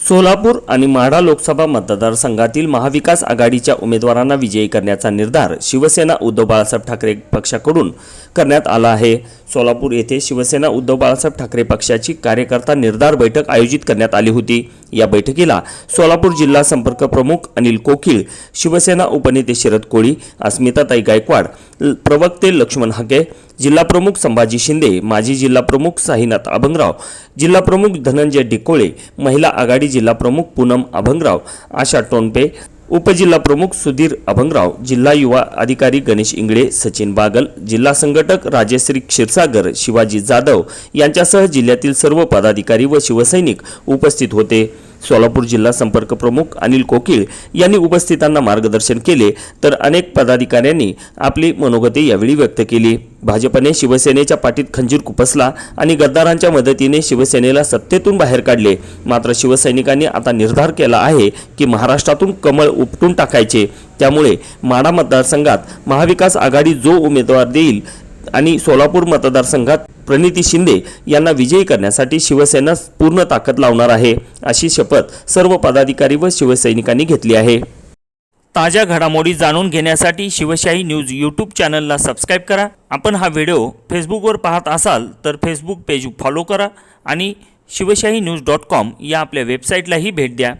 सोलापूर आणि माढा लोकसभा मतदारसंघातील महाविकास आघाडीच्या उमेदवारांना विजयी करण्याचा निर्धार शिवसेना उद्धव बाळासाहेब ठाकरे पक्षाकडून करण्यात आला आहे. सोलापूर येथे शिवसेना उद्धव बाळासाहेब ठाकरे पक्षाची कार्यकर्ता निर्धार बैठक आयोजित करण्यात आली होती. या बैठकीला सोलापूर जिल्हा संपर्क प्रमुख अनिल कोकीळ शिवसेना उपनेते शरद कोळी अस्मिताताई गायकवाड ल- प्रवक्ते लक्ष्मण हाके जिल्हा प्रमुख संभाजी शिंदे माजी जिल्हा प्रमुख साईनाथ अभंगराव जिल्हा प्रमुख धनंजय डिकोळे महिला आघाडी जिल्हा प्रमुख पूनम अभंगराव आशा टोनपे उपजिल्हा प्रमुख सुधीर अभंगराव जिल्हा युवा अधिकारी गणेश इंगळे सचिन बागल जिल्हा संघटक राजेश्री क्षीरसागर शिवाजी जाधव यांच्यासह जिल्ह्यातील सर्व पदाधिकारी व शिवसैनिक उपस्थित होते. सोलापूर जिल्हा संपर्क प्रमुख अनिल कोकीळ यांनी उपस्थितांना मार्गदर्शन केले तर अनेक पदाधिकाऱ्यांनी आपली मनोगते यावेळी व्यक्त केली. भाजपने शिवसेनेच्या पाठीत खंजीर खुपसला आणि गद्दारांच्या मदतीने शिवसेनेला सत्तेतून बाहेर काढले. मात्र शिवसैनिकांनी आता निर्धार केला आहे की महाराष्ट्रातून कमळ उपटून टाकायचे. त्यामुळे माडा मतदारसंघात महाविकास आघाडी जो उमेदवार देईल आणि सोलापूर मतदारसंघात प्रणिती शिंदे यांना विजयी करण्यासाठी शिवसेना पूर्ण ताकद लावणार आहे अशी शपथ सर्व पदाधिकारी व शिवसैनिकांनी घेतली आहे. ताज्या घडामोडी जाणून घेण्यासाठी शिवशाही न्यूज यूट्यूब चॅनलला सबस्क्राईब करा. आपण हा व्हिडिओ फेसबुकवर पाहत असाल तर फेसबुक पेज फॉलो करा आणि शिवशाही न्यूज डॉट कॉम या आपल्या वेबसाईटलाही भेट द्या.